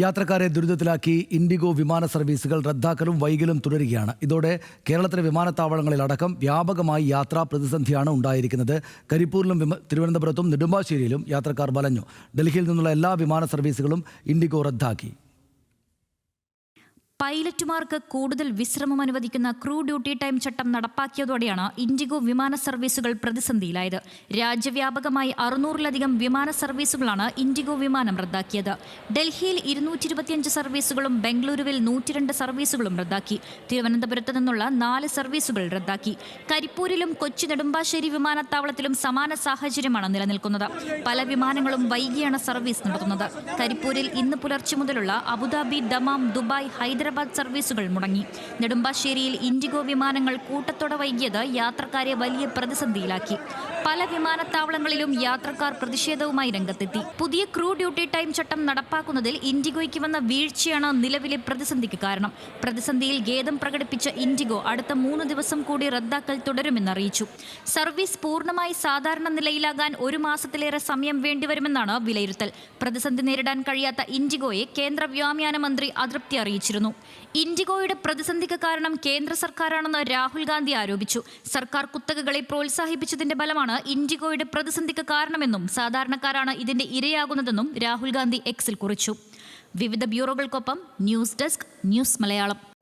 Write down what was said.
യാത്രക്കാരെ ദുരിതത്തിലാക്കി ഇൻഡിഗോ വിമാന സർവീസുകൾ റദ്ദാക്കലും വൈകലും തുടരുകയാണ്. ഇതോടെ കേരളത്തിലെ വിമാനത്താവളങ്ങളിലടക്കം വ്യാപകമായി യാത്രാ പ്രതിസന്ധിയാണ് ഉണ്ടായിരിക്കുന്നത്. കരിപ്പൂരിലും തിരുവനന്തപുരത്തും നെടുമ്പാശ്ശേരിയിലും യാത്രക്കാർ വലഞ്ഞു. ഡൽഹിയിൽ നിന്നുള്ള എല്ലാ വിമാന സർവീസുകളും ഇൻഡിഗോ റദ്ദാക്കി. പൈലറ്റുമാർക്ക് കൂടുതൽ വിശ്രമം അനുവദിക്കുന്ന ക്രൂ ഡ്യൂട്ടി ടൈം ചട്ടം നടപ്പാക്കിയതോടെയാണ് ഇൻഡിഗോ വിമാന സർവീസുകൾ പ്രതിസന്ധിയിലായത്. രാജ്യവ്യാപകമായി അറുന്നൂറിലധികം വിമാന സർവീസുകളാണ് ഇൻഡിഗോ വിമാനം റദ്ദാക്കിയത്. ഡൽഹിയിൽ ഇരുന്നൂറ്റി ഇരുപത്തിയഞ്ച് സർവീസുകളും ബംഗളൂരുവിൽ നൂറ്റിരണ്ട് സർവീസുകളും റദ്ദാക്കി. തിരുവനന്തപുരത്ത് നിന്നുള്ള നാല് സർവീസുകൾ റദ്ദാക്കി. കരിപ്പൂരിലും കൊച്ചി നെടുമ്പാശ്ശേരി വിമാനത്താവളത്തിലും സമാന സാഹചര്യമാണ് നിലനിൽക്കുന്നത്. പല വിമാനങ്ങളും വൈകിയാണ് സർവീസ് നടത്തുന്നത്. കരിപ്പൂരിൽ ഇന്ന് പുലർച്ചെ മുതലുള്ള അബുദാബി ദമാം ദുബായ് ഹൈദരാബാദ് സർവീസുകൾ മുടങ്ങി. നെടുമ്പാശ്ശേരിയിൽ ഇൻഡിഗോ വിമാനങ്ങൾ കൂട്ടത്തോടെ വൈകിയത് യാത്രക്കാരെ വലിയ പ്രതിസന്ധിയിലാക്കി. പല വിമാനത്താവളങ്ങളിലും യാത്രക്കാർ പ്രതിഷേധവുമായി രംഗത്തെത്തി. പുതിയ ക്രൂ ഡ്യൂട്ടി ടൈം ചട്ടം നടപ്പാക്കുന്നതിൽ ഇൻഡിഗോയ്ക്ക് വന്ന വീഴ്ചയാണ് നിലവിലെ പ്രതിസന്ധിക്ക് കാരണം. പ്രതിസന്ധിയിൽ ഖേദം പ്രകടിപ്പിച്ച ഇൻഡിഗോ അടുത്ത മൂന്ന് ദിവസം കൂടി റദ്ദാക്കൽ തുടരുമെന്ന് അറിയിച്ചു. സർവീസ് പൂർണമായി സാധാരണ നിലയിലാകാൻ ഒരു മാസത്തിലേറെ സമയം വേണ്ടിവരുമെന്നാണ് വിലയിരുത്തൽ. പ്രതിസന്ധി നേരിടാൻ കഴിയാത്ത ഇൻഡിഗോയെ കേന്ദ്ര വ്യോമയാന മന്ത്രി അതൃപ്തി അറിയിച്ചിരുന്നു. ഇൻഡിഗോയുടെ പ്രതിസന്ധിക്ക് കാരണം കേന്ദ്ര സർക്കാരാണെന്ന് രാഹുൽ ഗാന്ധി ആരോപിച്ചു. സർക്കാർ കുത്തകകളെ പ്രോത്സാഹിപ്പിച്ചതിന്റെ ഫലമാണ് ഇൻഡിഗോയുടെ പ്രതിസന്ധിക്ക് കാരണമെന്നും സാധാരണക്കാരാണ് ഇതിന്റെ ഇരയാകുന്നതെന്നും രാഹുൽ ഗാന്ധി എക്സിൽ കുറിച്ചു. വിവിധ ബ്യൂറോകൾക്കൊപ്പം ന്യൂസ് ഡെസ്ക് ന്യൂസ് മലയാളം.